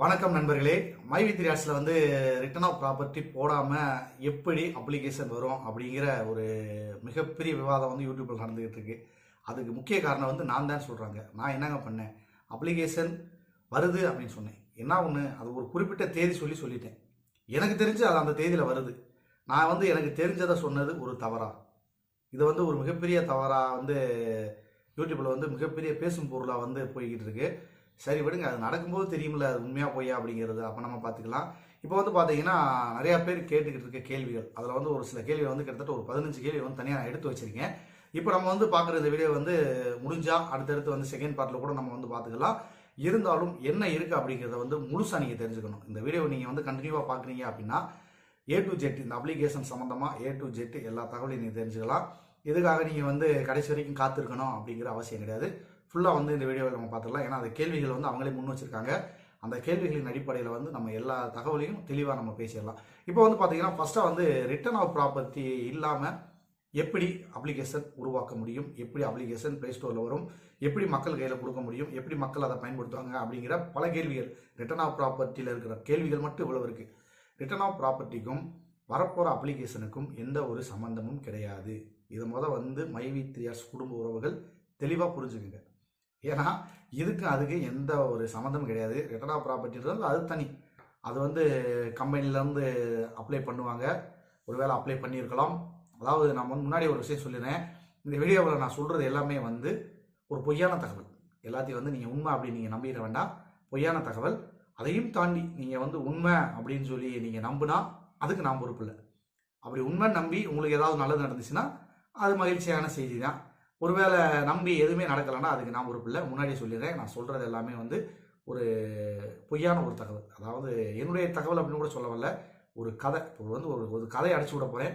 வணக்கம் நண்பர்களே. My with ரியாட்ஸில் வந்து ரிட்டர்ன் ஆஃப் ப்ராப்பர்ட்டி போடாமல் எப்படி அப்ளிகேஷன் வரும் அப்படிங்கிற ஒரு மிகப்பெரிய விவாதம் வந்து யூடியூப்பில் நடந்துகிட்டு இருக்கு. அதுக்கு முக்கிய காரணம் வந்து நான் தான் சொல்கிறாங்க நான் என்னங்க பண்ணேன்? அப்ளிகேஷன் வருது அப்படின்னு சொன்னேன். என்ன ஒன்று அது ஒரு குறிப்பிட்ட தேதி சொல்லி சொல்லிட்டேன். எனக்கு தெரிஞ்சு அது அந்த தேதியில் வருது. நான் வந்து எனக்கு தெரிஞ்சதை சொன்னது ஒரு தவறா. இது வந்து ஒரு மிகப்பெரிய தவறாக வந்து யூடியூப்பில் வந்து மிகப்பெரிய பேசும் பொருளாக வந்து போய்கிட்டு இருக்குது சரி விடுங்க அது நடக்கும்போது தெரியுமில்ல அது உண்மையாக பொய்யா அப்படிங்கிறது. அப்போ நம்ம பார்த்துக்கலாம் இப்போ வந்து பார்த்தீங்கன்னா நிறையா பேர் கேட்டுக்கிட்டு இருக்க கேள்விகள். அதில் வந்து ஒரு சில கேள்விகள் வந்து கிட்டத்தட்ட ஒரு பதினஞ்சு கேள்வி வந்து தனியாக நான் எடுத்து வச்சிருக்கேன். இப்போ நம்ம வந்து பார்க்குற இந்த வீடியோ வந்து முடிஞ்சால் அடுத்தடுத்து வந்து செகண்ட் பார்ட்டில் கூட நம்ம வந்து பார்த்துக்கலாம் இருந்தாலும் என்ன இருக்குது அப்படிங்கிறத வந்து முழுசாக நீங்கள் தெரிஞ்சுக்கணும். இந்த வீடியோவை நீங்கள் வந்து கண்டினியூவாக பார்க்குறீங்க அப்படின்னா ஏ டு ஜெட் இந்த அப்ளிகேஷன் சம்மந்தமாக ஏ டு ஜெட் எல்லா தகவலையும் நீங்கள் தெரிஞ்சுக்கலாம். இதுக்காக நீங்கள் வந்து கடைசி வரைக்கும் காத்திருக்கணும் அப்படிங்கிற அவசியம் கிடையாது. ஃபுல்லாக வந்து இந்த வீடியோவில் நம்ம பார்த்துடலாம். ஏன்னா அந்த கேள்விகள் வந்து அவங்களே முன் வச்சிருக்காங்க. அந்த கேள்விகளின் அடிப்படையில் வந்து நம்ம எல்லா தகவலையும் தெளிவாக நம்ம பேசிடலாம். இப்போ வந்து பார்த்தீங்கன்னா ஃபஸ்ட்டாக வந்து ரிட்டர்ன் ஆஃப் ப்ராப்பர்ட்டி இல்லாமல் எப்படி அப்ளிகேஷன் உருவாக்க முடியும்? எப்படி அப்ளிகேஷன் ப்ளே ஸ்டோரில் வரும்? எப்படி மக்கள் கையில் கொடுக்க முடியும்? எப்படி மக்கள் அதை பயன்படுத்துவாங்க? அப்படிங்கிற பல கேள்விகள் ரிட்டர்ன் ஆஃப் ப்ராப்பர்ட்டியில் இருக்கிற கேள்விகள் மட்டும் இவ்வளவு இருக்குது ரிட்டர்ன் ஆஃப் ப்ராப்பர்ட்டிக்கும் வரப்போகிற அப்ளிகேஷனுக்கும் எந்த ஒரு சம்மந்தமும் கிடையாது. இதை மொதல் வந்து மைவி த்ரீயார்ஸ் குடும்ப உறவுகள் தெளிவாக புரிஞ்சுக்குங்க. ஏன்னா இதுக்கு அதுக்கு எந்த ஒரு சம்மந்தமும் கிடையாது. ரிட்டர்ன் ஆஃப் ப்ராப்பர்ட்டின்றது அது தனி. அது வந்து கம்பெனிலேருந்து அப்ளை பண்ணுவாங்க. ஒருவேளை அப்ளை பண்ணியிருக்கலாம். அதாவது நான் வந்து முன்னாடி ஒரு விஷயம் சொல்லிடுறேன். இந்த வீடியோவில் நான் சொல்கிறது எல்லாமே வந்து ஒரு பொய்யான தகவல். எல்லாத்தையும் வந்து நீங்கள் உண்மை அப்படின்னு நீங்கள் நம்பிட வேண்டாம். பொய்யான தகவல். அதையும் தாண்டி நீங்கள் வந்து உண்மை அப்படின்னு சொல்லி நீங்கள் நம்பினா அதுக்கு நான் பொறுப்பு இல்லை. அப்படி உண்மை நம்பி உங்களுக்கு ஏதாவது நல்லது நடந்துச்சுன்னா அது மகிழ்ச்சியான செய்தி தான். ஒருவேளை நம்பி எதுவுமே நடக்கலைன்னா அதுக்கு நான் ஒரு பிள்ளை. முன்னாடி சொல்லிடுறேன். நான் சொல்கிறது எல்லாமே வந்து ஒரு பொய்யான ஒரு தகவல். அதாவது என்னுடைய தகவல் அப்படின்னு கூட சொல்ல வரல. ஒரு கதை. இப்போ வந்து ஒரு ஒரு கதையை அடிச்சு விட போகிறேன்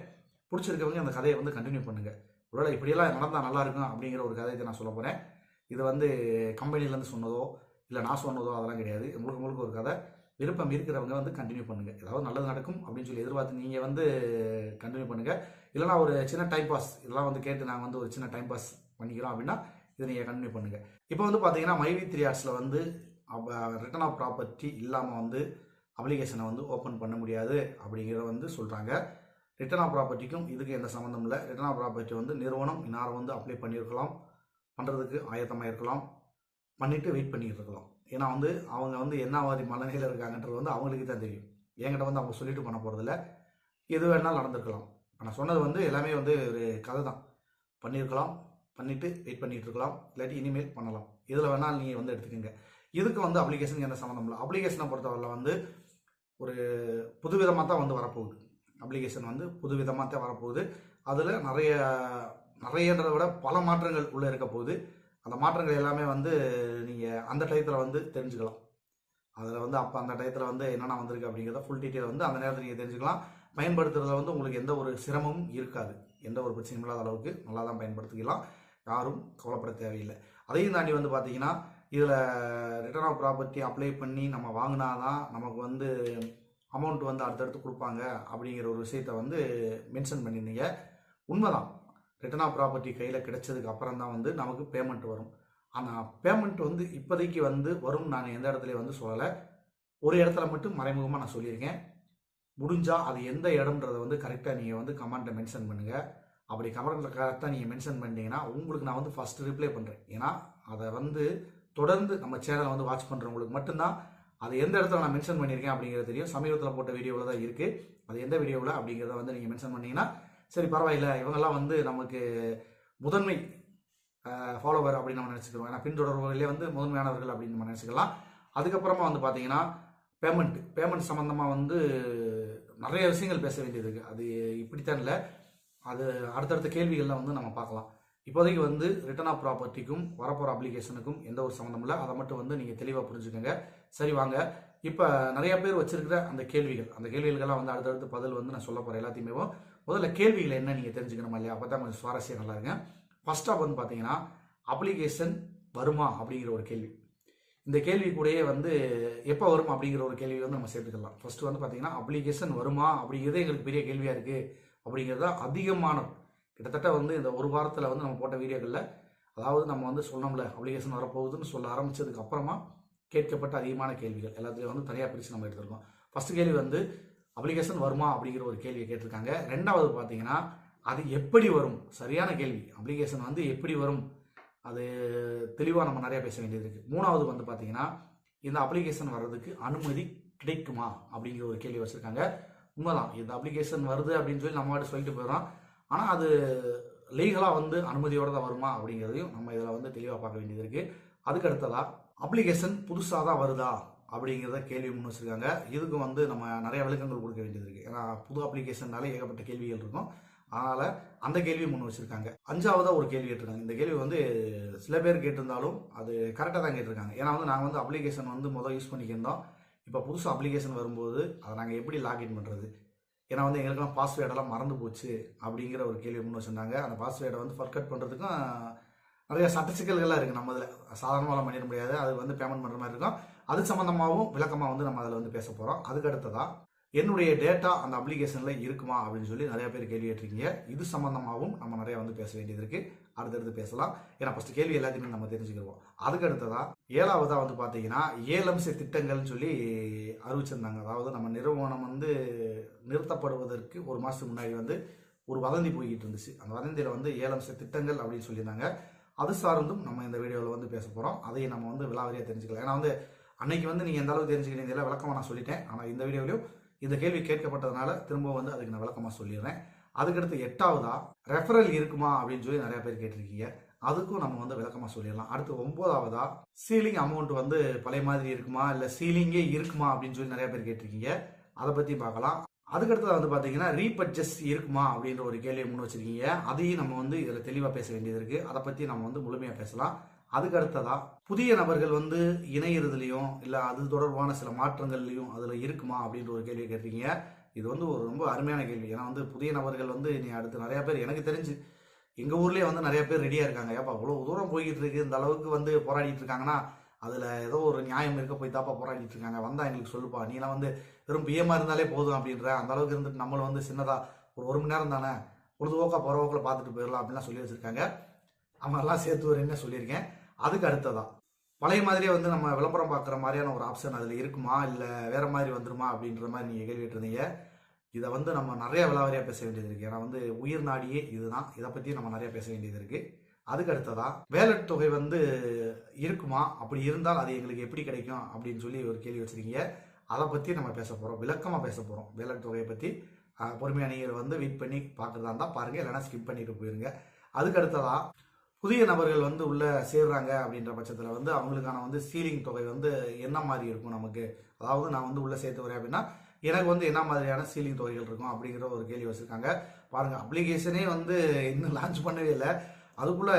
பிடிச்சிருக்கவங்க அந்த கதையை வந்து கண்டினியூ பண்ணுங்கள் ஒருவேளை இப்படியெல்லாம் நடந்தால் நல்லா இருக்கும் அப்படிங்கிற ஒரு கதையை நான் சொல்ல போகிறேன் இது வந்து கம்பெனிலேருந்து சொன்னதோ இல்லை நான் சொன்னதோ அதெல்லாம் கிடையாது. முழுக்க முழுக்க ஒரு கதை. விருப்பம் இருக்கிறவங்க வந்து கண்டினியூ பண்ணுங்கள் ஏதாவது நல்லது நடக்கும் அப்படின்னு சொல்லி எதிர்பார்த்து நீங்கள் வந்து கண்டினியூ பண்ணுங்கள் இல்லைனா ஒரு சின்ன டைம் பாஸ் இதெல்லாம் வந்து கேட்டு நாங்கள் வந்து ஒரு சின்ன டைம் பாஸ் பண்ணிக்கிறோம் அப்படின்னா இதை நீங்கள் கண்டினியூ பண்ணுங்கள் இப்போ வந்து பார்த்தீங்கன்னா மைவி த்ரீ ஆர்ட்ஸில் வந்து ரிட்டர்ன் ஆஃப் ப்ராப்பர்ட்டி இல்லாமல் வந்து அப்ளிகேஷனை வந்து ஓப்பன் பண்ண முடியாது அப்படிங்கிறத வந்து சொல்கிறாங்க ரிட்டர்ன் ஆஃப் ப்ராப்பர்ட்டிக்கும் இதுக்கு எந்த சம்மந்தம் இல்லை. ரிட்டர்ன் ஆஃப் ப்ராப்பர்ட்டி வந்து நிறுவனம் இன்னாரம் வந்து அப்ளை பண்ணியிருக்கலாம். பண்ணுறதுக்கு ஆயத்தமாக இருக்கலாம். பண்ணிவிட்டு வெயிட் பண்ணிட்டு இருக்கலாம். ஏன்னா வந்து அவங்க வந்து என்ன மாதிரி மனநிலையில் இருக்காங்கன்றது வந்து அவங்களுக்கு தான் தெரியும். என்கிட்ட வந்து அவங்க சொல்லிட்டு பண்ண போகிறதில்ல எது வேணாலும் நடந்திருக்கலாம். இப்போ நான் சொன்னது வந்து எல்லாமே வந்து ஒரு கதை தான். பண்ணியிருக்கலாம் பண்ணிவிட்டு வெயிட் பண்ணிகிட்டு இருக்கலாம். இல்லாட்டி இனிமேல் பண்ணலாம். இதில் வேணாலும் நீங்கள் வந்து எடுத்துக்கோங்க. இதுக்கு வந்து அப்ளிகேஷனுக்கு எந்த சம்மந்தம் இல்லை. அப்ளிகேஷனை பொறுத்தவரையில் வந்து ஒரு புதுவிதமாக தான் வந்து வரப்போகுது. அப்ளிகேஷன் வந்து புதுவிதமாக தான் வரப்போகுது. அதில் நிறைய நிறையன்றதை விட பல மாற்றங்கள் உள்ளே இருக்க போகுது. அந்த மாற்றங்கள் எல்லாமே வந்து நீங்கள் அந்த டயத்தில் வந்து தெரிஞ்சுக்கலாம். அதில் வந்து அப்போ அந்த டயத்தில் வந்து என்னென்ன வந்திருக்கு அப்படிங்கிறத ஃபுல் டீட்டெயில் வந்து அந்த நேரத்தில் நீங்கள் தெரிஞ்சுக்கலாம். பயன்படுத்துறதுல வந்து உங்களுக்கு எந்த ஒரு சிரமமும் இருக்காது. எந்த ஒரு பிரச்சனையும் இல்லாத அளவுக்கு நல்லா தான் பயன்படுத்திக்கலாம். யாரும் கவலைப்பட தேவையில்லை. அதையும் தாண்டி வந்து பார்த்தீங்கன்னா இதில் ரிட்டர்ன் ஆஃப் ப்ராப்பர்ட்டி அப்ளை பண்ணி நம்ம வாங்கினா தான் நமக்கு வந்து அமௌண்ட் வந்து அடுத்தடுத்து கொடுப்பாங்க அப்படிங்கிற ஒரு விஷயத்த வந்து மென்ஷன் பண்ணியிருந்தீங்க. உண்மைதான். ரிட்டர்ன் ஆஃப் ப்ராப்பர்ட்டி கையில் கிடைச்சதுக்கு அப்புறம் தான் வந்து நமக்கு பேமெண்ட் வரும். ஆனால் பேமெண்ட் வந்து இப்போதைக்கு வந்து வரும் நான் எந்த இடத்துல வந்து சொல்லலை. ஒரு இடத்துல மட்டும் மறைமுகமாக நான் சொல்லியிருக்கேன். முடிஞ்சால் அது எந்த இடம்ன்றதை வந்து கரெக்டாக நீங்கள் வந்து கமெண்ட்டை மென்ஷன் பண்ணுங்கள் அப்படி கமெண்ட்டில் கரெக்டாக நீங்கள் மென்ஷன் பண்ணிட்டீங்கன்னா உங்களுக்கு நான் வந்து ஃபஸ்ட்டு ரிப்ளை பண்ணுறேன் ஏன்னா அதை வந்து தொடர்ந்து நம்ம சேனலை வந்து வாட்ச் பண்ணுறவங்களுக்கு மட்டும்தான் அது எந்த இடத்துல நான் மென்ஷன் பண்ணியிருக்கேன் அப்படிங்கிறது தெரியும். சமீபத்தில் போட்ட வீடியோவில் தான் இருக்குது அது எந்த வீடியோவில் அப்படிங்கிறத வந்து நீங்கள் மென்ஷன் பண்ணிங்கன்னா சரி பரவாயில்ல. இவங்கெல்லாம் வந்து நமக்கு முதன்மை ஃபாலோவர் அப்படின்னு நம்ம நினச்சிக்கிறோம். ஏன்னா பின்தொடர்பவர்களே வந்து முதன்மையானவர்கள் அப்படின்னு நம்ம நினச்சிக்கலாம். அதுக்கப்புறமா வந்து பார்த்தீங்கன்னா பேமெண்ட் பேமெண்ட் சம்மந்தமாக வந்து நிறைய விஷயங்கள் பேச வேண்டியது இருக்குது அது இப்படித்தான் இல்லை. அது அடுத்தடுத்த கேள்விகள்லாம் வந்து நம்ம பார்க்கலாம். இப்போதைக்கு வந்து ரிட்டர்ன் ஆஃப் ப்ராப்பர்ட்டிக்கும் வரப்போகிற அப்ளிகேஷனுக்கும் எந்த ஒரு சம்மந்தம் இல்லை. அதை மட்டும் வந்து நீங்கள் தெளிவாக புரிஞ்சுக்கோங்க. சரி வாங்க. இப்போ நிறைய பேர் வச்சிருக்கிற அந்த கேள்விகள் அந்த கேள்விகளுக்கெல்லாம் வந்து அடுத்தடுத்து பதில் வந்து நான் சொல்ல போகிறேன் எல்லாத்தையுமே முதல்ல கேள்விகளை என்ன நீங்கள் தெரிஞ்சுக்கணுமா இல்லையா அப்போ தான் கொஞ்சம் சுவாரஸ்யம் நல்லா இருங்க ஃபர்ஸ்ட் ஆஃப் வந்து பார்த்தீங்கன்னா அப்ளிகேஷன் வருமா அப்படிங்கிற ஒரு கேள்வி. இந்த கேள்வி கூடயே வந்து எப்போ வரும் அப்படிங்கிற ஒரு கேள்வி வந்து நம்ம சேர்த்துக்கலாம். ஃபர்ஸ்ட் வந்து பார்த்தீங்கன்னா அப்ளிகேஷன் வருமா அப்படிங்கிறதே எங்களுக்கு பெரிய கேள்வியாக இருக்குது அப்படிங்கிறது தான் அதிகமான கிட்டத்தட்ட வந்து இந்த ஒரு வாரத்தில் வந்து நம்ம போட்ட வீடியோக்களில் அதாவது நம்ம வந்து சொன்னோம்ல அப்ளிகேஷன் வரப்போகுதுன்னு சொல்ல ஆரம்பித்ததுக்கு அப்புறமா கேட்கப்பட்ட அதிகமான கேள்விகள். எல்லாத்துலேயும் வந்து தனியாக பிரித்து நம்ம எடுத்திருக்கோம். ஃபஸ்ட்டு கேள்வி வந்து அப்ளிகேஷன் வருமா அப்படிங்கிற ஒரு கேள்வியை கேட்டிருக்காங்க. ரெண்டாவது பார்த்தீங்கன்னா அது எப்படி வரும்? சரியான கேள்வி. அப்ளிகேஷன் வந்து எப்படி வரும்? அது தெளிவாக நம்ம நிறையா பேச வேண்டியது இருக்குது மூணாவது வந்து பார்த்தீங்கன்னா இந்த அப்ளிகேஷன் வர்றதுக்கு அனுமதி கிடைக்குமா அப்படிங்கிற ஒரு கேள்வி வச்சுருக்காங்க. உண்மைதான். இந்த அப்ளிகேஷன் வருது அப்படின்னு சொல்லி நம்ம சொல்லிட்டு போயிடறோம். ஆனால் அது லீகலாக வந்து அனுமதியோடு தான் வருமா அப்படிங்கிறதையும் நம்ம இதில் வந்து தெளிவாக பார்க்க வேண்டியது இருக்குது அதுக்கு அடுத்ததாக அப்ளிகேஷன் புதுசாக தான் வருதா? அப்படிங்கிறத கேள்வி முன் வச்சுருக்காங்க. இதுக்கு வந்து நம்ம நிறைய விளக்கங்கள் கொடுக்க வேண்டியது இருக்குது ஏன்னா புது அப்ளிகேஷன்னாலே ஏகப்பட்ட கேள்விகள் இருக்கும். அதனால் அந்த கேள்வி முன் வச்சுருக்காங்க. அஞ்சாவதாக ஒரு கேள்வி கேட்டிருக்காங்க. இந்த கேள்வி வந்து சில பேர் கேட்டிருந்தாலும் அது கரெக்டாக தான் கேட்டிருக்காங்க. ஏன்னா வந்து நாங்கள் வந்து அப்ளிகேஷன் வந்து முதல் யூஸ் பண்ணிக்கிருந்தோம். இப்போ புதுசு அப்ளிகேஷன் வரும்போது அதை நாங்கள் எப்படி லாக்இன் பண்ணுறது ஏன்னா வந்து எங்களுக்கெல்லாம் பாஸ்வேர்டெல்லாம் மறந்து போச்சு அப்படிங்கிற ஒரு கேள்வி முன் வச்சிருந்தாங்க. அந்த பாஸ்வேர்டை வந்து ஃபர்கட் பண்ணுறதுக்கும் நிறைய சட்ட சிக்கல்கள்லாம் இருக்குது நம்ம இதில். சாதாரணமாக பண்ணிட முடியாது. அது வந்து பேமெண்ட் பண்ணுற மாதிரி இருக்கும். அது சம்மந்தமாகவும் விளக்கமாக வந்து நம்ம அதில் வந்து பேச போகிறோம் அதுக்கு அடுத்ததாக என்னுடைய டேட்டா அந்த அப்ளிகேஷனில் இருக்குமா அப்படின்னு சொல்லி நிறைய பேர் கேள்வி கேட்டிருக்கீங்க. இது சம்மந்தமாகவும் நம்ம நிறைய வந்து பேச வேண்டியது இருக்குது அடுத்தடுத்து பேசலாம். ஏன்னா ஃபஸ்ட்டு கேள்வி எல்லாத்தையுமே நம்ம தெரிஞ்சுக்கிடுவோம் அதுக்கு அடுத்ததாக ஏழாவதாக வந்து பார்த்தீங்கன்னா ஏலம்ச திட்டங்கள்னு சொல்லி அறிவிச்சிருந்தாங்க. அதாவது நம்ம நிறுவனம் வந்து நிறுத்தப்படுவதற்கு ஒரு மாதத்துக்கு முன்னாடி வந்து ஒரு வதந்தி போய்கிட்டு இருந்துச்சு. அந்த வதந்தியில் வந்து ஏலம்ச திட்டங்கள் அப்படின்னு சொல்லியிருந்தாங்க. அது சார்ந்தும் நம்ம இந்த வீடியோவில் வந்து பேச போகிறோம் அதையும் நம்ம வந்து விலாவரியாக தெரிஞ்சுக்கலாம். ஏன்னா வந்து அன்னைக்கு வந்து நீங்கள் எந்த அளவுக்கு தெரிஞ்சுக்கிறீங்க விளக்கமாக நான் சொல்லிட்டேன். ஆனால் இந்த வீடியோவிலையும் இந்த கேள்வி கேட்கப்பட்டதுனால திரும்ப வந்து அதுக்கு நான் விளக்கமாக சொல்லிடுறேன். அதுக்கடுத்து எட்டாவதா? ரெஃபரல் இருக்குமா? அப்படின்னு சொல்லி நிறைய பேர் கேட்டிருக்கீங்க. அதுக்கும் நம்ம வந்து விளக்கமாக சொல்லிடலாம். அடுத்து ஒன்பதாவதா? சீலிங் அமௌண்ட் வந்து பழைய மாதிரி இருக்குமா? இல்லை சீலிங்கே இருக்குமா? அப்படின்னு சொல்லி நிறைய பேர் கேட்டிருக்கீங்க. அதை பற்றி பார்க்கலாம். அதுக்கடுத்தது வந்து பார்த்தீங்கன்னா ரீபர்ச்சஸ் இருக்குமா? அப்படின்ற ஒரு கேள்வியை முன் வச்சிருக்கீங்க. அதையும் நம்ம வந்து இதில் தெளிவாக பேச வேண்டியது இருக்குது அதை பற்றி நம்ம வந்து முழுமையாக பேசலாம். அதுக்கு அடுத்ததா புதிய நபர்கள் வந்து இணையிறதுலையும் இல்லை அது தொடர்பான சில மாற்றங்கள்லையும் அதில் இருக்குமா அப்படின்ற ஒரு கேள்வி கேட்டிருக்கீங்க. இது வந்து ஒரு ரொம்ப அருமையான கேள்வி. ஏன்னா வந்து புதிய நபர்கள் வந்து நீ அடுத்து நிறையா பேர் எனக்கு தெரிஞ்சு எங்கள் ஊர்லேயே வந்து நிறைய பேர் ரெடியாக இருக்காங்க. ஏப்பா அவ்வளோ தூரம் போய்கிட்டு இருக்கு இந்த அளவுக்கு வந்து போராடிட்டு இருக்காங்கன்னா அதில் ஏதோ ஒரு நியாயம் இருக்க போய் தாப்பா போராடிட்டு இருக்காங்க. வந்தா எங்களுக்கு சொல்லுப்பா. நீலாம் வந்து வெறும் பிஎம்மா இருந்தாலே போதும் அப்படின்ற அந்த அளவுக்கு இருந்துட்டு நம்மளை வந்து சின்னதாக ஒரு ஒரு மணி நேரம் தானே பொழுதுபோக்கா போகிறவோக்கில் பார்த்துட்டு போயிடலாம் அப்படிலாம் சொல்லி வச்சிருக்காங்க. அவங்கெல்லாம் சேர்த்து வரேன்னு சொல்லியிருக்கேன்? அதுக்கு அடுத்ததான். பழைய மாதிரியே வந்து நம்ம விளம்பரம் பார்க்குற மாதிரியான ஒரு ஆப்ஷன் அதில் இருக்குமா? இல்லை வேறு மாதிரி வந்துருமா? அப்படின்ற மாதிரி நீங்கள் கேள்விட்டுருந்தீங்க இதை வந்து நம்ம நிறைய விளாவரியாக பேச வேண்டியது இருக்குது ஏன்னா வந்து உயிர் நாடியே இதுதான். இதை பற்றி நம்ம நிறைய பேச வேண்டியது இருக்குது அதுக்கு அடுத்ததாக வேலட் தொகை வந்து இருக்குமா? அப்படி இருந்தால் அது எங்களுக்கு எப்படி கிடைக்கும்? அப்படின்னு சொல்லி ஒரு கேள்வி வச்சுருக்கீங்க. அதை பற்றி நம்ம பேச போகிறோம் விளக்கமாக பேச போகிறோம் வேலட் தொகையை பற்றி பொறுமையாக நீங்கள் வந்து வெயிட் பண்ணி பார்க்குறதா இருந்தால் பாருங்கள் இல்லைனா ஸ்கிப் பண்ணிட்டு போயிருங்க. அதுக்கு அடுத்ததாக புதிய நபர்கள் வந்து உள்ளே சேர்றாங்க அப்படின்ற பட்சத்தில் வந்து அவங்களுக்கான வந்து சீலிங் தொகை வந்து என்ன மாதிரி இருக்கும் நமக்கு? அதாவது நான் வந்து உள்ளே சேர்த்து வரேன் அப்படின்னா எனக்கு வந்து என்ன மாதிரியான சீலிங் தொகைகள் இருக்கும் அப்படிங்கிற ஒரு கேள்வி வச்சுருக்காங்க. பாருங்கள் அப்ளிகேஷனே வந்து இன்னும் லான்ச் பண்ணவே இல்லை. அதுக்குள்ளே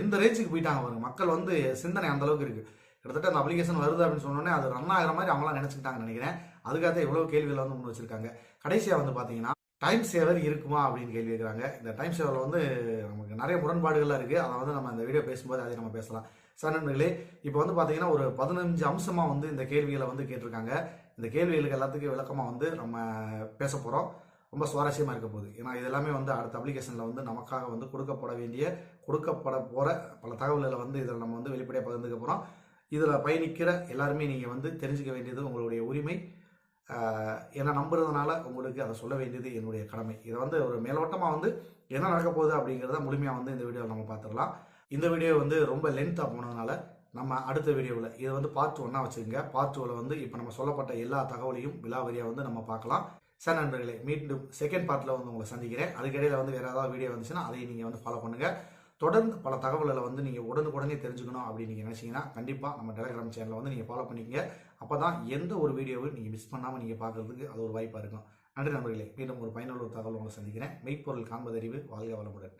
எந்த ரேஞ்சுக்கு போயிட்டாங்க பாருங்க. மக்கள் வந்து சிந்தனை அந்தளவுக்கு இருக்குது கிட்டத்தட்ட அந்த அப்ளிகேஷன் வருது அப்படின்னு சொன்னோடனே அது ரன் ஆகிற மாதிரி அவங்களாம் நினச்சிக்கிட்டாங்கன்னு நினைக்கிறேன். அதுக்காக இவ்வளோ கேள்விகள் வந்து முன் வச்சிருக்காங்க. கடைசியாக வந்து பார்த்தீங்கன்னா டைம் சேவர் இருக்குமா அப்படின்னு கேள்வி கேட்குறாங்க இந்த டைம் சேவரில் வந்து நமக்கு நிறைய முரண்பாடுகள்லாம் இருக்குது அதை வந்து நம்ம இந்த வீடியோ பேசும்போது அதை நம்ம பேசலாம். சார் நண்பர்களே இப்போ வந்து பார்த்தீங்கன்னா ஒரு பதினஞ்சு அம்சமாக வந்து இந்த கேள்விகளை வந்து கேட்டிருக்காங்க. இந்த கேள்விகளுக்கு எல்லாத்துக்கும் விளக்கமாக வந்து நம்ம பேச போகிறோம் ரொம்ப சுவாரஸ்யமாக இருக்க போகுது. ஏன்னா இது எல்லாமே வந்து அடுத்த அப்ளிகேஷனில் வந்து நமக்காக வந்து கொடுக்கப்பட வேண்டிய கொடுக்கப்பட போகிற பல தகவல்களை வந்து இதில் நம்ம வந்து வெளிப்படையாக பகிர்ந்துக்க போகிறோம் இதில் பயணிக்கிற எல்லாருமே நீங்கள் வந்து தெரிஞ்சுக்க வேண்டியது உங்களுடைய உரிமை. என்னை நம்புறதுனால உங்களுக்கு அதை சொல்ல வேண்டியது என்னுடைய கடமை. இதை வந்து ஒரு மேலோட்டமாக வந்து என்ன நடக்க போகுது அப்படிங்கிறத முழுமையாக வந்து இந்த வீடியோவில் நம்ம பார்த்துடலாம். இந்த வீடியோ வந்து ரொம்ப லென்த்தாக போனதுனால நம்ம அடுத்த வீடியோவில் இதை வந்து பார்ட் ஒன்றா வச்சுக்கோங்க. பார்ட் டூவில் வந்து இப்போ நம்ம சொல்லப்பட்ட எல்லா தகவலையும் விலாவரியாக வந்து நம்ம பார்க்கலாம். சார் நண்பர்களே மீண்டும் செகண்ட் பார்ட்டில் வந்து உங்களை சந்திக்கிறேன். அதுக்கிடையில் வந்து வேறு ஏதாவது வீடியோ வந்துச்சுன்னா அதையும் நீங்கள் வந்து ஃபாலோ பண்ணுங்கள் தொடர்ந்து பல தகவல்களை வந்து நீங்கள் உடனுக்குடனே தெரிஞ்சுக்கணும் அப்படின்னு நீங்கள் நினச்சிங்கன்னா கண்டிப்பாக நம்ம டெலகிராம் சேனலை வந்து நீங்கள் ஃபாலோ பண்ணிக்கங்க. அப்போ தான் எந்த ஒரு வீடியோவும் நீங்கள் மிஸ் பண்ணாமல் நீங்கள் பார்க்குறதுக்கு அது ஒரு வாய்ப்பாக இருக்கும். நன்றி நண்பர்களே. மீண்டும் ஒரு பயனுள்ள ஒரு தகவல் உங்களை சந்திக்கிறேன். மெய்ப்பொருள் காண்பதறிவு வாழ்க வளமுடன்.